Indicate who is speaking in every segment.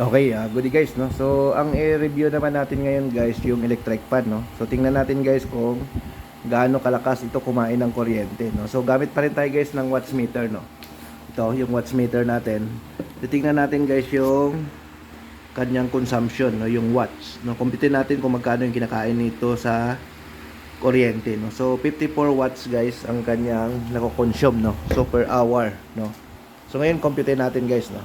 Speaker 1: Okay, ah, good guys, no? So, ang i-review naman natin ngayon guys, yung electric fan, no? So, tingnan natin guys kung gaano kalakas ito kumain ng kuryente, no? So, gamit pa rin tayo guys ng watts meter, no? Ito, yung watts meter natin. Titingnan natin guys yung kanyang consumption, no? Yung watts, no? Kumpitin natin kung magkano yung kinakain nito sa kuryente, no? So, 54 watts guys ang kanyang nako-consume, no? So, per hour, no? So, ngayon, computin natin guys, no?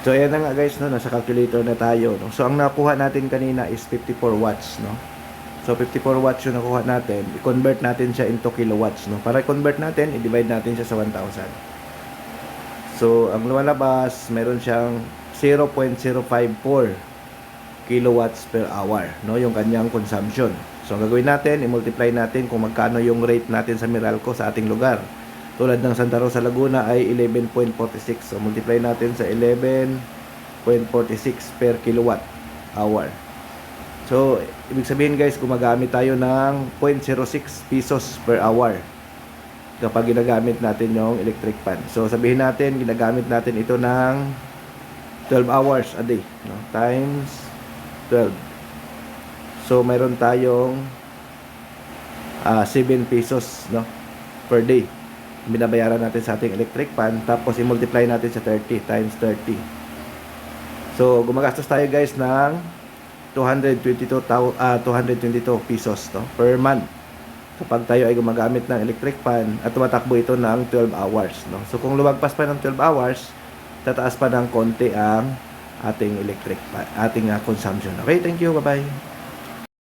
Speaker 1: So ayan na nga guys, no, nasa calculator na tayo. No? So ang nakuha natin kanina is 54 watts. No? So 54 watts yung nakuha natin. I-convert natin siya into kilowatts. No? Para i-convert natin, i-divide natin siya sa 1,000. So ang lumalabas, meron siyang 0.054 kilowatts per hour. No? Yung kanyang consumption. So ang gagawin natin, i-multiply natin kung magkano yung rate natin sa Meralco sa ating lugar tulad ng Santa Rosa Laguna ay 11.46 so multiply natin sa 11.46 per kilowatt hour. So ibig sabihin guys gumagamit tayo ng 0.06 pesos per hour kapag ginagamit natin yung electric fan. So sabihin natin ginagamit natin ito ng 12 hours a day no? times 12 so mayroon tayong ah, 7 pesos no? Per day binabayaran natin sa ating electric fan tapos i-multiply natin sa 30 times 30 so gumagastos tayo guys ng 222 tao- ah, 222 pesos no per month. Kapag tayo ay gumagamit ng electric fan at tumatakbo ito ng 12 hours no. So kung lumagpas pa ng 12 hours tataas pa ng konti ang ating electric fan, ating ah, consumption. Okay thank you. Bye bye